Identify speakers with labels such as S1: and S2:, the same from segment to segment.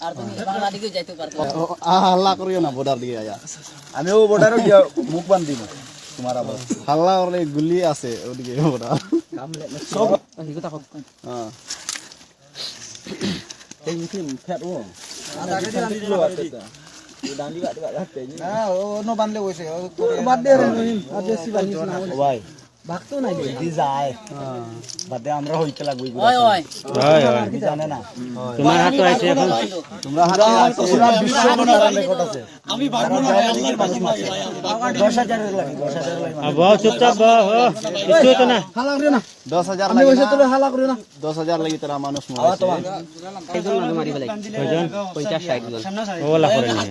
S1: আর তুমি বাংলা যাইতে পারতো
S2: হাল্লা করিও না বর্ডার দিকে আয়া।
S3: আমিও বর্ডারও গিয়া মুখ বান্ধ দিব তোমার আবার।
S2: হাল্লা করলে গুলি আছে ওদিকে বর্ডার
S3: সব
S2: হ্যাঁ।
S3: এই মুখিম ফেট ও। না ও নো বানলে কইছে বাদ দে রে মহিম আর না ভাই ভাগতো নাই দি যায়। বাদে আমরা হইতে লাগবই
S1: ওই ওই
S4: হয়। হয়
S3: জানে না।
S4: তোমার হাতে আছে এখন।
S2: তোমরা হাতে আছে।
S3: পুরা বিশ্ব বনার রেকর্ড আছে। আমি পারব না হাজারের লাগে দশ হাজারের লাগে
S4: আর বহ চুপচাপ বহ কিছু হতো না।
S3: হালা করে না।
S2: দশ হাজার
S3: আমি তোর হালা করে না।
S2: দশ হাজার লাগি তারা মানুষ
S3: আওয়া তোমার।
S4: কয়জন? ওলা করে নিয়ে।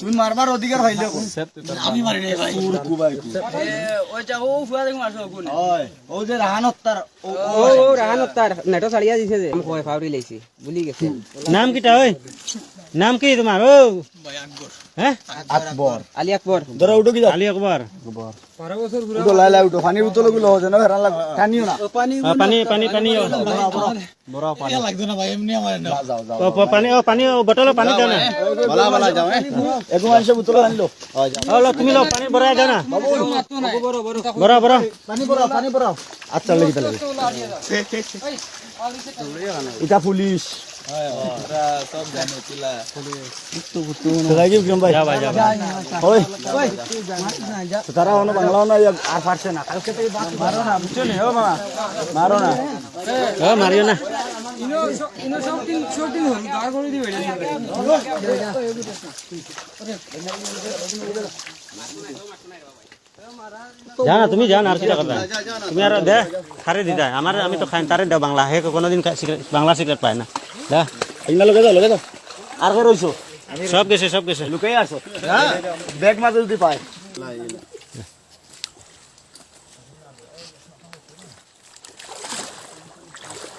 S3: তুমি মারবার অধিকার হইলে আমি মারি নাই ভাই। কুবাই
S1: ওইটা ও ফুয়া দেখো মারছো কোন
S3: ওই ও যে রাহানত তার ও
S5: ও রাহান তার নেটো ছাড়িয়া দিছে যে। কয় ফাউরি লাইছি ভুলি গেছে।
S4: নাম কিটা ওই নাম কি তোমার ও হ্যাঁ
S3: আকবর
S5: আলী আকবর
S3: ধরো উঠো কি
S4: আলী আকবর
S3: উঠো লাই লাই উঠো। পানির উতলো গুলো হচ্ছে না হেরান লাগ টানিও না
S4: পানি পানি পানি পানি
S2: বলা বলা
S3: এটা পুলিশ
S4: যা ভাই যা
S3: ওই তো তারা না আর পারছে না। কালকে মারো না বুঝছ নি। মারো না।
S4: হ্যাঁ। হ্যাঁ, মারিও না। জানা তুমি জান আর কিটা কথা তুমি আর দে খারে দিদা আমার আমি তো খাই তারে দে বাংলা। হে কোনোদিন বাংলা সিগারেট পায় না। দা।
S3: ইনা লগে দাও লগে দাও। আর কে রইছো?
S4: সব গেছে সব গেছে।
S3: লুকাই আছো। হ্যাঁ, ব্যাগ মাঝে যদি পায়। Thank you.